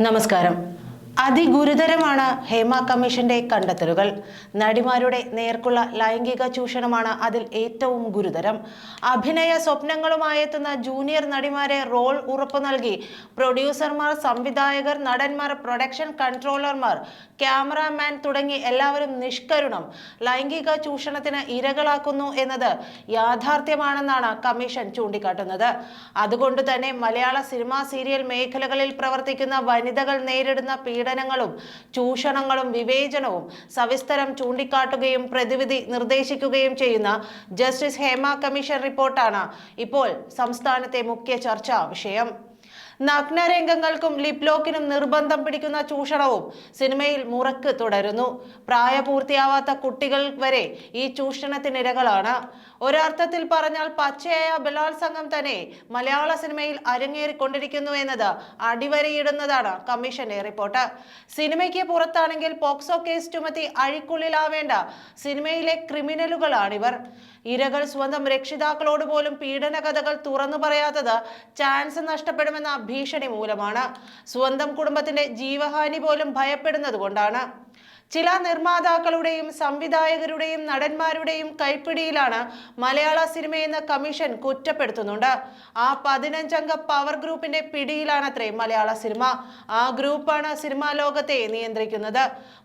నమస్కారం. അതിഗുരുതരമാണ് ഹേമ കമ്മീഷന്റെ കണ്ടെത്തലുകൾ. നടിമാരുടെ നേർക്കുള്ള ലൈംഗിക ചൂഷണമാണ് അതിൽ ഏറ്റവും ഗുരുതരം. അഭിനയ സ്വപ്നങ്ങളുമായി എത്തുന്ന ജൂനിയർ നടിമാരെ റോൾ ഉറപ്പു നൽകി. പ്രൊഡ്യൂസർമാർ സംവിധായകർ നടന്മാർ പ്രൊഡക്ഷൻ കൺട്രോളർമാർ ക്യാമറാമാൻ തുടങ്ങി എല്ലാവരും നിഷ്കരുണം. ലൈംഗിക ചൂഷണത്തിന് ഇരകളാക്കുന്നു എന്നത് യാഥാർത്ഥ്യമാണെന്നാണ് കമ്മീഷൻ ചൂണ്ടിക്കാട്ടുന്നത്. അതുകൊണ്ട് തന്നെ മലയാള സിനിമാ സീരിയൽ മേഖലകളിൽ പ്രവർത്തിക്കുന്ന വനിതകൾ നേരിടുന്ന പീഡനങ്ങളും ചൂഷണങ്ങളും വിവേചനവും സവിസ്തരം ചൂണ്ടിക്കാട്ടുകയും പ്രതിവിധി നിർദ്ദേശിക്കുകയും ചെയ്യുന്ന ജസ്റ്റിസ് ഹേമ കമ്മീഷൻ റിപ്പോർട്ടാണ് ഇപ്പോൾ സംസ്ഥാനത്തെ മുഖ്യ ചർച്ചാ വിഷയം. നഗ്നരംഗങ്ങൾക്കും ലിപ്ലോക്കിനും നിർബന്ധം പിടിക്കുന്ന ചൂഷണവും സിനിമയിൽ മുറക്ക് തുടരുന്നു. പ്രായപൂർത്തിയാവാത്ത കുട്ടികൾ വരെ ഈ ചൂഷണത്തിനിരകളാണ് ഒരർത്ഥത്തിൽ പറഞ്ഞാൽ പച്ചയായ ബലാത്സംഗം തന്നെ മലയാള സിനിമയിൽ അരങ്ങേറിക്കൊണ്ടിരിക്കുന്നു എന്നത് അടിവരയിടുന്നതാണ് കമ്മീഷന്റെ റിപ്പോർട്ട്. സിനിമയ്ക്ക് പുറത്താണെങ്കിൽ പോക്സോ കേസ് ചുമത്തി അഴിക്കുള്ളിലാവേണ്ട സിനിമയിലെ ക്രിമിനലുകളാണിവർ. ഇരകൾ സ്വന്തം രക്ഷിതാക്കളോട് പോലും പീഡന കഥകൾ തുറന്നു പറയാത്തത് ചാൻസ് നഷ്ടപ്പെടുമെന്ന ഭീഷണി മൂലമാണ്. സ്വന്തം കുടുംബത്തിന്റെ ജീവഹാനി പോലും ഭയപ്പെടുന്നത് കൊണ്ടാണ്. ചില നിർമ്മാതാക്കളുടെയും സംവിധായകരുടെയും നടന്മാരുടെയും കൈപ്പിടിയിലാണ് മലയാള സിനിമയെന്ന് കമ്മീഷൻ കുറ്റപ്പെടുത്തുന്നുണ്ട്. ആ പതിനഞ്ചംഗ പവർ ഗ്രൂപ്പിന്റെ പിടിയിലാണത്രേ മലയാള സിനിമ. ആ ഗ്രൂപ്പാണ് സിനിമാ ലോകത്തെ നിയന്ത്രിക്കുന്നത്.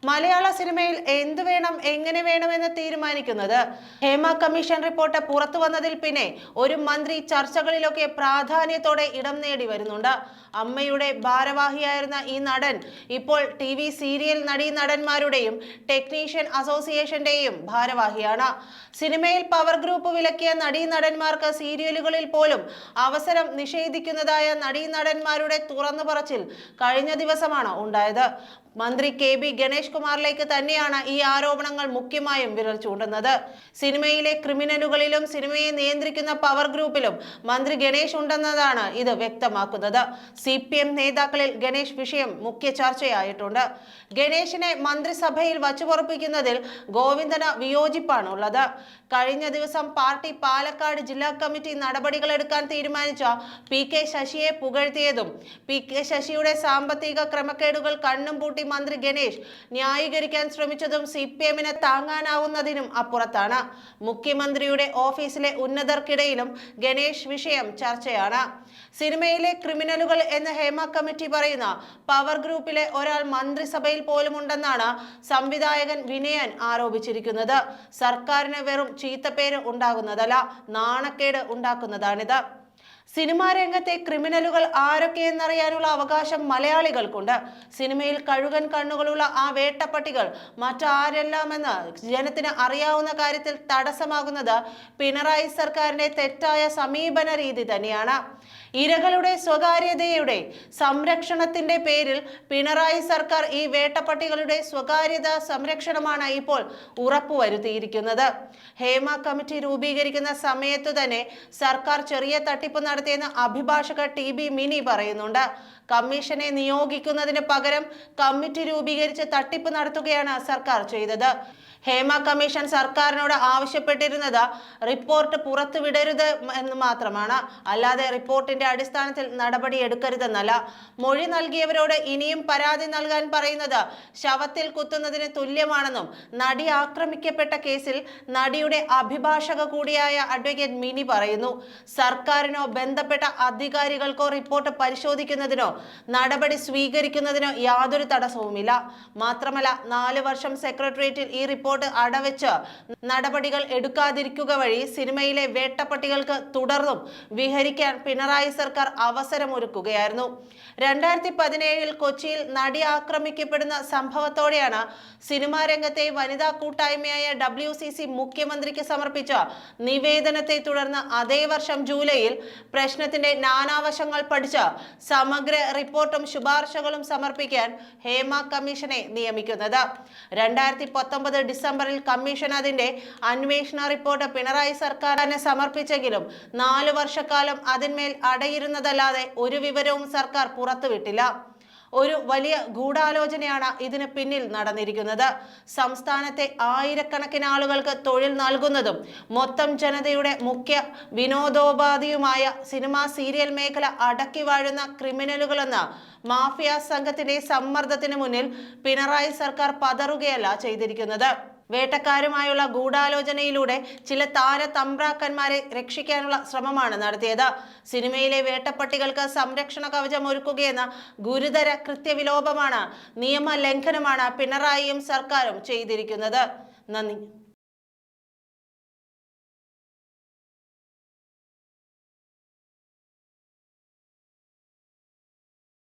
മലയാള സിനിമയിൽ എന്ത് വേണം എങ്ങനെ വേണമെന്ന് തീരുമാനിക്കുന്നത്? ഹേമ കമ്മീഷൻ റിപ്പോർട്ട് പുറത്തു വന്നതിൽ പിന്നെ ഒരു മന്ത്രി ചർച്ചകളിലൊക്കെ പ്രാധാന്യത്തോടെ ഇടം നേടി വരുന്നുണ്ട്. അമ്മയുടെ ഭാരവാഹിയായിരുന്ന ഈ നടൻ ഇപ്പോൾ ടി സീരിയൽ നടീ നടന്മാരുടെയും ടെക്നീഷ്യൻ അസോസിയേഷന്റെയും ഭാരവാഹിയാണ്. സിനിമയിൽ പവർ ഗ്രൂപ്പ് വിലക്കിയ നടീനടന്മാർക്ക് സീരിയലുകളിൽ പോലും അവസരം നിഷേധിക്കുന്നതായ നടീനടന്മാരുടെ തുറന്നു പറച്ചിൽ കഴിഞ്ഞ ദിവസമാണ് ഉണ്ടായത്. മന്ത്രി കെ ബി ഗണേഷ് കുമാറിലേക്ക് തന്നെയാണ് ഈ ആരോപണങ്ങൾ മുഖ്യമായും വിരൽ ചൂണ്ടുന്നത്. സിനിമയിലെ ക്രിമിനലുകളിലും സിനിമയെ നിയന്ത്രിക്കുന്ന പവർ ഗ്രൂപ്പിലും മന്ത്രി ഗണേഷ് ഉണ്ടെന്നതാണ് ഇത് വ്യക്തമാക്കുന്നത്. സി നേതാക്കളിൽ ഗണേഷ് വിഷയം മുഖ്യ ചർച്ചയായിട്ടുണ്ട്. ഗണേഷിനെ മന്ത്രിസഭയിൽ വച്ചുപുറപ്പിക്കുന്നതിൽ ഗോവിന്ദന് വിയോജിപ്പാണുള്ളത്. കഴിഞ്ഞ ദിവസം പാർട്ടി പാലക്കാട് ജില്ലാ കമ്മിറ്റി നടപടികൾ എടുക്കാൻ തീരുമാനിച്ച പി കെ ശശിയെ പുകഴ്ത്തിയതും പി കെ ശശിയുടെ സാമ്പത്തിക ക്രമക്കേടുകൾ കണ്ണും മന്ത്രി ഗണേഷ് ന്യായീകരിക്കാൻ ശ്രമിച്ചതും സി പി എമ്മിന് താങ്ങാനാവുന്നതിനും അപ്പുറത്താണ്. മുഖ്യമന്ത്രിയുടെ ഓഫീസിലെ ഉന്നതർക്കിടയിലും ഗണേഷ് വിഷയം ചർച്ചയാണ്. സിനിമയിലെ ക്രിമിനലുകൾ എന്ന് ഹേമ കമ്മിറ്റി പറയുന്ന പവർ ഗ്രൂപ്പിലെ ഒരാൾ മന്ത്രിസഭയിൽ പോലും ഉണ്ടെന്നാണ് സംവിധായകൻ വിനയൻ ആരോപിച്ചിരിക്കുന്നത്. സർക്കാരിന് വെറും ചീത്തപ്പേര് ഉണ്ടാകുന്നതല്ല നാണക്കേട് ഉണ്ടാക്കുന്നതാണിത്. സിനിമാ രംഗത്തെ ക്രിമിനലുകൾ ആരൊക്കെയെന്നറിയാനുള്ള അവകാശം മലയാളികൾക്കുണ്ട്. സിനിമയിൽ കഴുകൻ കണ്ണുകളുള്ള ആ വേട്ടപ്പട്ടികൾ മറ്റാരെല്ലാമെന്ന് ജനത്തിന് അറിയാവുന്ന കാര്യത്തിൽ തടസ്സമാകുന്നത് പിണറായി സർക്കാരിന്റെ തെറ്റായ സമീപന രീതി തന്നെയാണ്. ഇരകളുടെ സ്വകാര്യതയുടെ സംരക്ഷണത്തിന്റെ പേരിൽ പിണറായി സർക്കാർ ഈ വേട്ടപ്പട്ടികളുടെ സ്വകാര്യത സംരക്ഷണമാണ് ഇപ്പോൾ ഉറപ്പുവരുത്തിയിരിക്കുന്നത്. ഹേമ കമ്മിറ്റി രൂപീകരിക്കുന്ന സമയത്തു തന്നെ സർക്കാർ ചെറിയ തട്ടിപ്പ് നടത്തിയെന്ന് അഭിഭാഷക ടി ബി മിനി പറയുന്നുണ്ട്. കമ്മീഷനെ നിയോഗിക്കുന്നതിന് പകരം കമ്മിറ്റി രൂപീകരിച്ച് തട്ടിപ്പ് നടത്തുകയാണ് സർക്കാർ ചെയ്തത്. ഹേമ കമ്മീഷൻ സർക്കാരിനോട് ആവശ്യപ്പെട്ടിരുന്നത് റിപ്പോർട്ട് പുറത്തുവിടരുത് എന്ന് മാത്രമാണ്. അല്ലാതെ റിപ്പോർട്ടിന്റെ അടിസ്ഥാനത്തിൽ നടപടി എടുക്കരുതെന്നല്ല. മൊഴി നൽകിയവരോട് ഇനിയും പരാതി നൽകാൻ പറയുന്നത് ശവത്തിൽ കുത്തുന്നതിന് തുല്യമാണെന്നും നടി ആക്രമിക്കപ്പെട്ട കേസിൽ നടിയുടെ അഭിഭാഷക കൂടിയായ അഡ്വക്കേറ്റ് മിനി പറയുന്നു. സർക്കാരിനോ ബന്ധപ്പെട്ട അധികാരികൾക്കോ റിപ്പോർട്ട് പരിശോധിക്കുന്നതിനോ നടപടി സ്വീകരിക്കുന്നതിനോ യാതൊരു തടസ്സവുമില്ല. മാത്രമല്ല നാല് വർഷം സെക്രട്ടേറിയറ്റിൽ ഈ റിപ്പോർട്ട് അടവെച്ച് നടപടികൾ എടുക്കാതിരിക്കുക വഴി സിനിമയിലെ വേട്ടപ്പട്ടികൾക്ക് തുടർന്നും വിഹരിക്കാൻ പിണറായി സർക്കാർ അവസരമൊരുക്കുകയായിരുന്നു. രണ്ടായിരത്തി പതിനേഴിൽ കൊച്ചിയിൽ നടി ആക്രമിക്കപ്പെടുന്ന സംഭവത്തോടെയാണ് സിനിമാ രംഗത്തെ വനിതാ കൂട്ടായ്മയായ ഡബ്ല്യു സി സി മുഖ്യമന്ത്രിക്ക് സമർപ്പിച്ച നിവേദനത്തെ തുടർന്ന് അതേ വർഷം ജൂലൈയിൽ പ്രശ്നത്തിന്റെ നാനാവശങ്ങൾ പഠിച്ച് സമഗ്ര റിപ്പോർട്ടും ശുപാർശകളും സമർപ്പിക്കാൻ ഹേമ കമ്മീഷനെ നിയമിക്കുന്നത്. രണ്ടായിരത്തി ഡിസംബറിൽ കമ്മീഷൻ അതിന്റെ അന്വേഷണ റിപ്പോർട്ട് പിണറായി സർക്കാരിന് സമർപ്പിച്ചെങ്കിലും നാലു വർഷക്കാലം അതിന്മേൽ അടയിരുന്നതല്ലാതെ ഒരു വിവരവും സർക്കാർ പുറത്തുവിട്ടില്ല. ഒരു വലിയ ഗൂഢാലോചനയാണ് ഇതിന് പിന്നിൽ നടന്നിരിക്കുന്നത്. സംസ്ഥാനത്തെ ആയിരക്കണക്കിന് ആളുകൾക്ക് തൊഴിൽ നൽകുന്നതും മൊത്തം ജനതയുടെ മുഖ്യ വിനോദോപാധിയുമായ സിനിമാ സീരിയൽ മേഖല അടക്കി വാഴുന്ന ക്രിമിനലുകളെന്ന മാഫിയ സംഘത്തിന്റെ സമ്മർദ്ദത്തിന് മുന്നിൽ പിണറായി സർക്കാർ പതറുകയല്ല ചെയ്തിരിക്കുന്നത്. വേട്ടക്കാരുമായുള്ള ഗൂഢാലോചനയിലൂടെ ചില താര തമ്പ്രാക്കന്മാരെ രക്ഷിക്കാനുള്ള ശ്രമമാണ് നടത്തിയത്. സിനിമയിലെ വേട്ടപ്പട്ടികൾക്ക് സംരക്ഷണ കവചം ഒരുക്കുകയെന്ന ഗുരുതര കൃത്യവിലോപമാണ് നിയമ ലംഘനമാണ് പിണറായിയും സർക്കാരും ചെയ്തിരിക്കുന്നത്. നന്ദി.